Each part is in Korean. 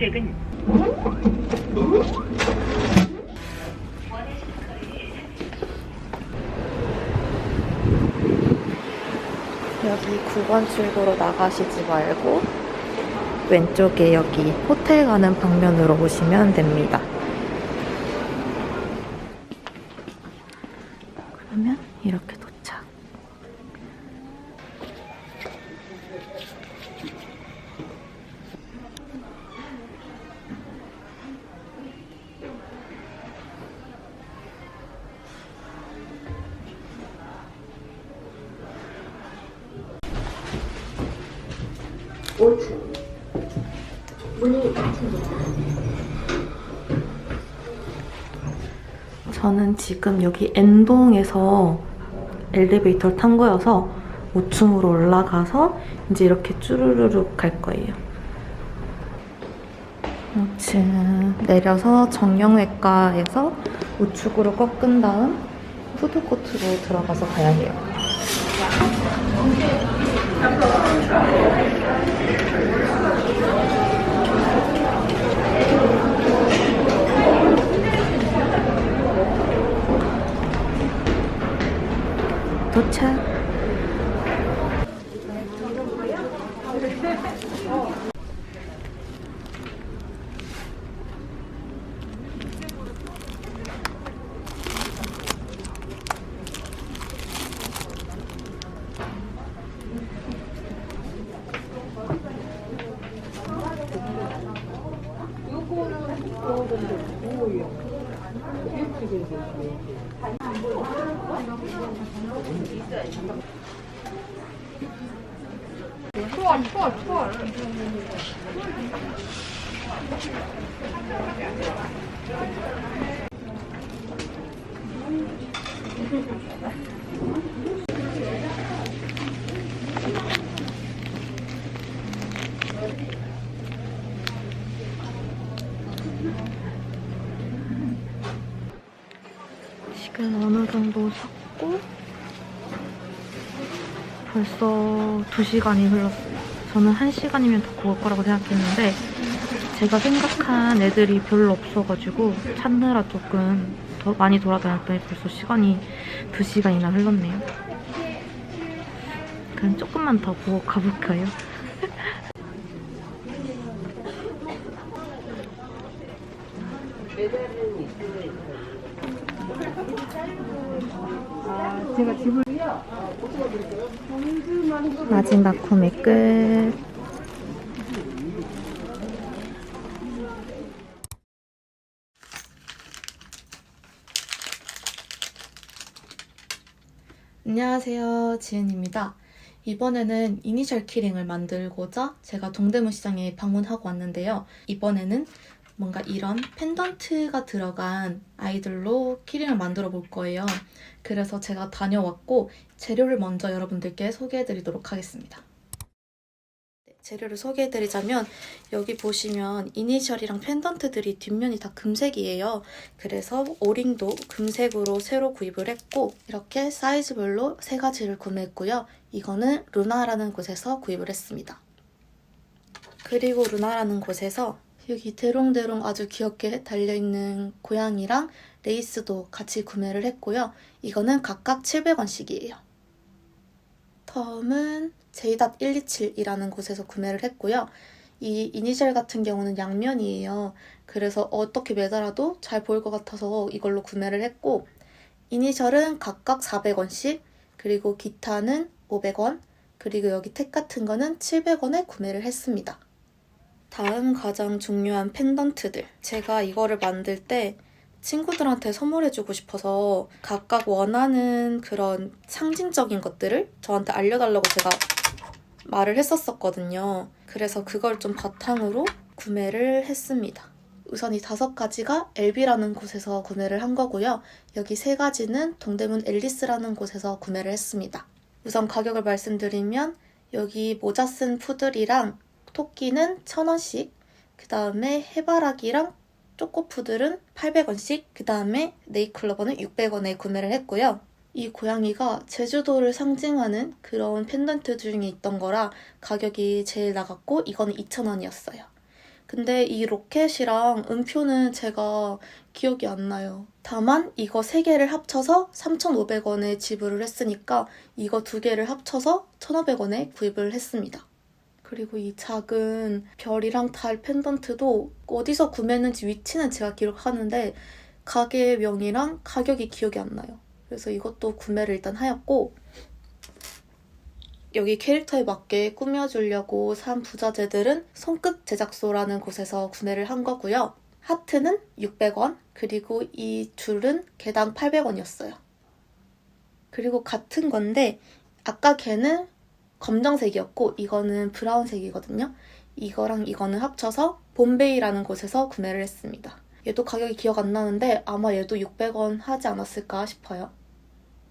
최근 여기 9번 출구로 나가시지 말고 왼쪽에 여기 호텔 가는 방면으로 오시면 됩니다. 그러면 이렇게 도착. 저는 지금 여기 N동에서 엘리베이터를 탄 거여서 5층으로 올라가서 이제 이렇게 쭈루루룩 갈 거예요. 5층 내려서 정형외과에서 우측으로 꺾은 다음 푸드코트로 들어가서 가야 해요. 도착. 지금 어느 정도 샀고 벌써 2시간이 흘렀어요. 저는 1시간이면 더 구울 거라고 생각했는데 제가 생각한 애들이 별로 없어가지고 찾느라 조금 더 많이 돌아다녔더니 벌써 시간이 2시간이나 흘렀네요. 그럼 조금만 더 보고 가볼까요? 마지막 구매 끝. 안녕하세요. 지은입니다. 이번에는 이니셜 키링을 만들고자 제가 동대문 시장에 방문하고 왔는데요. 이번에는 뭔가 이런 펜던트가 들어간 아이들로 키링을 만들어 볼 거예요. 그래서 제가 다녀왔고 재료를 먼저 여러분들께 소개해 드리도록 하겠습니다. 네, 재료를 소개해드리자면 여기 보시면 이니셜이랑 펜던트들이 뒷면이 다 금색이에요. 그래서 오링도 금색으로 새로 구입을 했고 이렇게 사이즈별로 세 가지를 구매했고요. 이거는 루나라는 곳에서 구입을 했습니다. 그리고 루나라는 곳에서 여기 대롱대롱 아주 귀엽게 달려있는 고양이랑 레이스도 같이 구매를 했고요. 이거는 각각 700원씩이에요. 텀은 J.127이라는 곳에서 구매를 했고요. 이 이니셜 같은 경우는 양면이에요. 그래서 어떻게 매달아도 잘 보일 것 같아서 이걸로 구매를 했고 이니셜은 각각 400원씩 그리고 기타는 500원 그리고 여기 택 같은 거는 700원에 구매를 했습니다. 다음 가장 중요한 펜던트들. 제가 이거를 만들 때 친구들한테 선물해주고 싶어서 각각 원하는 그런 상징적인 것들을 저한테 알려달라고 제가 말을 했었었거든요. 그래서 그걸 좀 바탕으로 구매를 했습니다. 우선 이 다섯 가지가 LB라는 곳에서 구매를 한 거고요. 여기 세 가지는 동대문 앨리스라는 곳에서 구매를 했습니다. 우선 가격을 말씀드리면 여기 모자 쓴 푸들이랑 토끼는 1,000원씩, 그 다음에 해바라기랑 초코푸들은 800원씩, 그 다음에 네이클로버는 600원에 구매를 했고요. 이 고양이가 제주도를 상징하는 그런 펜던트 중에 있던 거라 가격이 제일 나갔고 이거는 2,000원이었어요. 근데 이 로켓이랑 음표는 제가 기억이 안 나요. 다만 이거 세 개를 합쳐서 3,500원에 지불을 했으니까 이거 두 개를 합쳐서 1,500원에 구입을 했습니다. 그리고 이 작은 별이랑 달 펜던트도 어디서 구매했는지 위치는 제가 기록하는데 가게 명이랑 가격이 기억이 안 나요. 그래서 이것도 구매를 일단 하였고 여기 캐릭터에 맞게 꾸며주려고 산 부자재들은 손끝 제작소라는 곳에서 구매를 한 거고요. 하트는 600원, 그리고 이 줄은 개당 800원이었어요. 그리고 같은 건데 아까 걔는 검정색이었고 이거는 브라운색이거든요. 이거랑 이거는 합쳐서 봄베이라는 곳에서 구매를 했습니다. 얘도 가격이 기억 안 나는데 아마 얘도 600원 하지 않았을까 싶어요.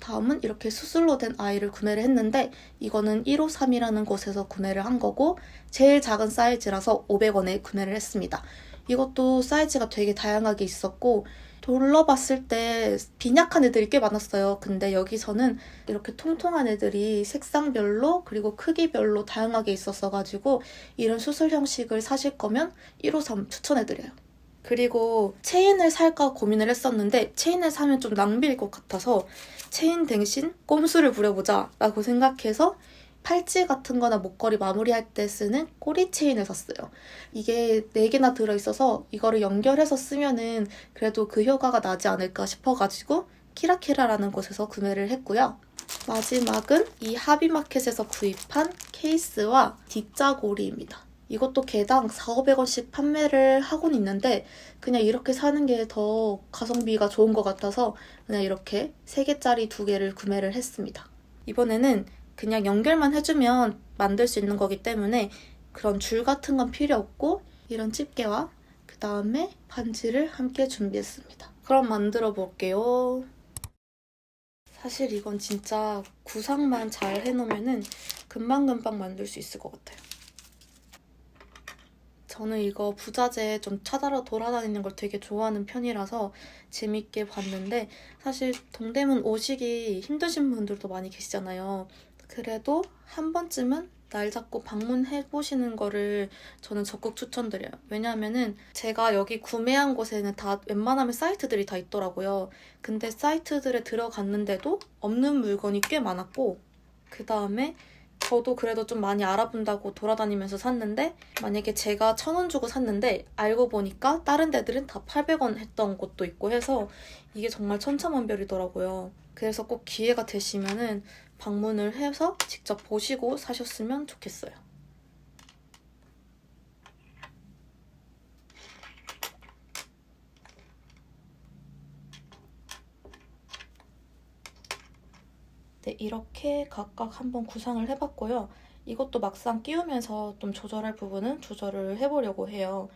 다음은 이렇게 수술로 된 아이를 구매를 했는데 이거는 153이라는 곳에서 구매를 한 거고 제일 작은 사이즈라서 500원에 구매를 했습니다. 이것도 사이즈가 되게 다양하게 있었고 둘러봤을 때 빈약한 애들이 꽤 많았어요. 근데 여기서는 이렇게 통통한 애들이 색상별로 그리고 크기별로 다양하게 있었어가지고 이런 수술 형식을 사실 거면 153 추천해드려요. 그리고 체인을 살까 고민을 했었는데 체인을 사면 좀 낭비일 것 같아서 체인 대신 꼼수를 부려보자 라고 생각해서 팔찌 같은 거나 목걸이 마무리할 때 쓰는 꼬리 체인을 샀어요. 이게 4개나 들어있어서 이거를 연결해서 쓰면은 그래도 그 효과가 나지 않을까 싶어가지고 키라키라라는 곳에서 구매를 했고요. 마지막은 이 하비마켓에서 구입한 케이스와 뒷자고리입니다. 이것도 개당 4, 500원씩 판매를 하고는 있는데 그냥 이렇게 사는 게 더 가성비가 좋은 것 같아서 그냥 이렇게 3개짜리 2개를 구매를 했습니다. 이번에는 그냥 연결만 해주면 만들 수 있는 거기 때문에 그런 줄 같은 건 필요 없고 이런 집게와 그 다음에 반지를 함께 준비했습니다. 그럼 만들어 볼게요. 사실 이건 진짜 구상만 잘 해놓으면 금방금방 만들 수 있을 것 같아요. 저는 이거 부자재 좀 찾아러 돌아다니는 걸 되게 좋아하는 편이라서 재밌게 봤는데 사실 동대문 오시기 힘드신 분들도 많이 계시잖아요. 그래도 한 번쯤은 날 잡고 방문해 보시는 거를 저는 적극 추천드려요. 왜냐하면은 제가 여기 구매한 곳에는 다 웬만하면 사이트들이 다 있더라고요. 근데 사이트들에 들어갔는데도 없는 물건이 꽤 많았고 그 다음에 저도 그래도 좀 많이 알아본다고 돌아다니면서 샀는데 만약에 제가 천 원 주고 샀는데 알고 보니까 다른 데들은 다 800원 했던 곳도 있고 해서 이게 정말 천차만별이더라고요. 그래서 꼭 기회가 되시면은 방문을 해서 직접 보시고 사셨으면 좋겠어요. 네, 이렇게 각각 한번 구상을 해봤고요. 이것도 막상 끼우면서 좀 조절할 부분은 조절을 해보려고 해요.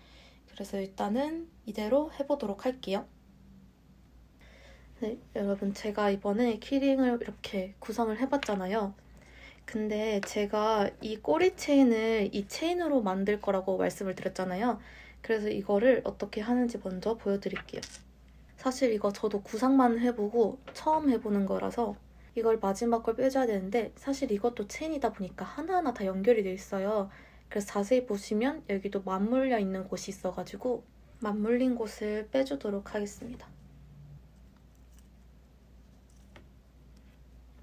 그래서 일단은 이대로 해보도록 할게요. 네, 여러분 제가 이번에 키링을 이렇게 구성을 해봤잖아요. 근데 제가 이 꼬리 체인을 이 체인으로 만들 거라고 말씀을 드렸잖아요. 그래서 이거를 어떻게 하는지 먼저 보여드릴게요. 사실 이거 저도 구상만 해보고 처음 해보는 거라서 이걸 마지막 걸 빼줘야 되는데 사실 이것도 체인이다 보니까 하나하나 다 연결이 돼 있어요. 그래서 자세히 보시면 여기도 맞물려 있는 곳이 있어가지고 맞물린 곳을 빼주도록 하겠습니다. 그러면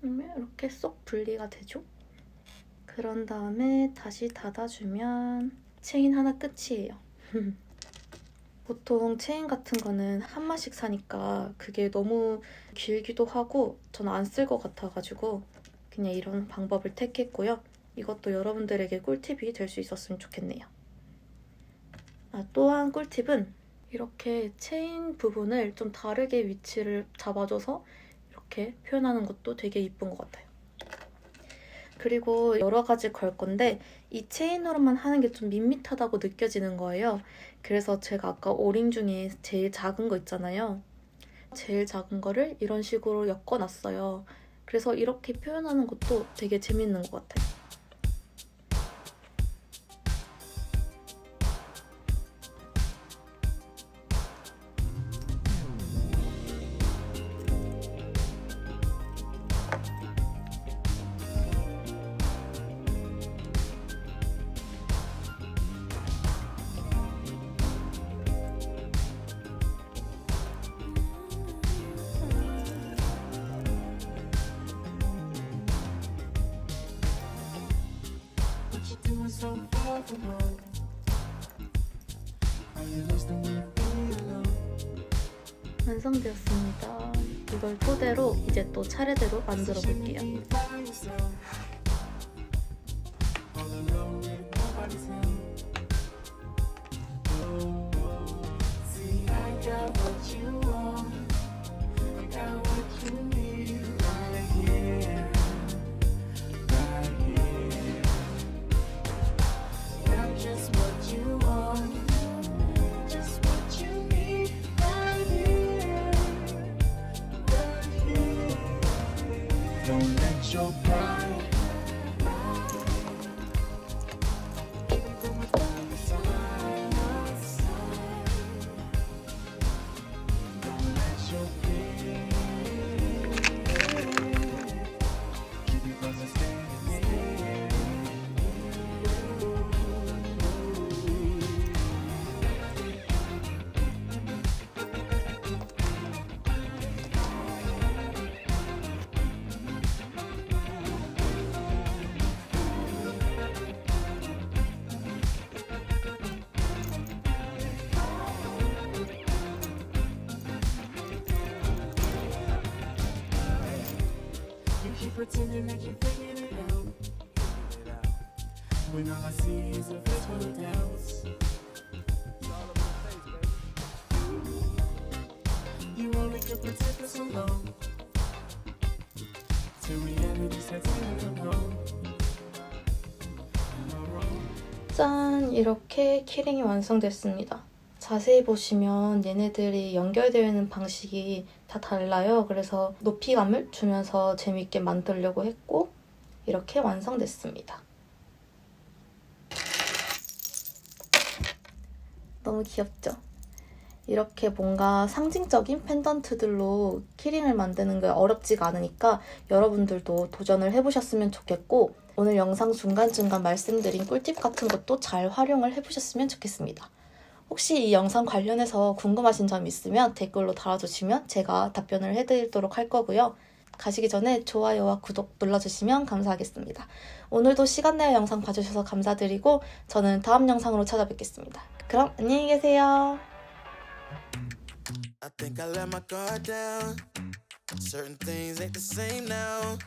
이렇게 쏙 분리가 되죠? 그런 다음에 다시 닫아주면 체인 하나 끝이에요. 보통 체인 같은 거는 한 마씩 사니까 그게 너무 길기도 하고 저는 안 쓸 것 같아가지고 그냥 이런 방법을 택했고요. 이것도 여러분들에게 꿀팁이 될 수 있었으면 좋겠네요. 아, 또한 꿀팁은 이렇게 체인 부분을 좀 다르게 위치를 잡아줘서 이렇게 표현하는 것도 되게 이쁜 것 같아요. 그리고 여러 가지 걸 건데 이 체인으로만 하는 게 좀 밋밋하다고 느껴지는 거예요. 그래서 제가 아까 오링 중에 제일 작은 거 있잖아요. 제일 작은 거를 이런 식으로 엮어놨어요. 그래서 이렇게 표현하는 것도 되게 재밌는 것 같아요. 완성되었습니다. 이걸 토대로 이제 또 차례대로 만들어 볼게요. Pretending that you figured it out. When all I see is a face full of doubts. You only could pretend for so long. Till reality in and come home. 짠! 이렇게 키링이 완성됐습니다. 자세히 보시면 얘네들이 연결되어 있는 방식이 다 달라요. 그래서 높이감을 주면서 재밌게 만들려고 했고 이렇게 완성됐습니다. 너무 귀엽죠? 이렇게 뭔가 상징적인 펜던트들로 키링을 만드는 게 어렵지가 않으니까 여러분들도 도전을 해보셨으면 좋겠고 오늘 영상 중간중간 말씀드린 꿀팁 같은 것도 잘 활용을 해보셨으면 좋겠습니다. 혹시 이 영상 관련해서 궁금하신 점 있으면 댓글로 달아주시면 제가 답변을 해드리도록 할 거고요. 가시기 전에 좋아요와 구독 눌러주시면 감사하겠습니다. 오늘도 시간 내어 영상 봐주셔서 감사드리고 저는 다음 영상으로 찾아뵙겠습니다. 그럼 안녕히 계세요. I think I let my guard down. Certain things ain't the same now.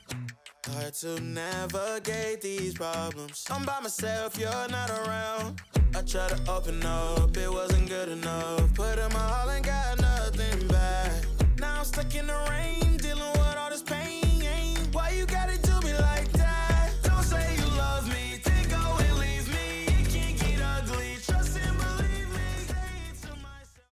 Hard to navigate these problems. I'm by myself, you're not around. I tried to open up, it wasn't good enough. Put in my all and got nothing back. Now I'm stuck in the rain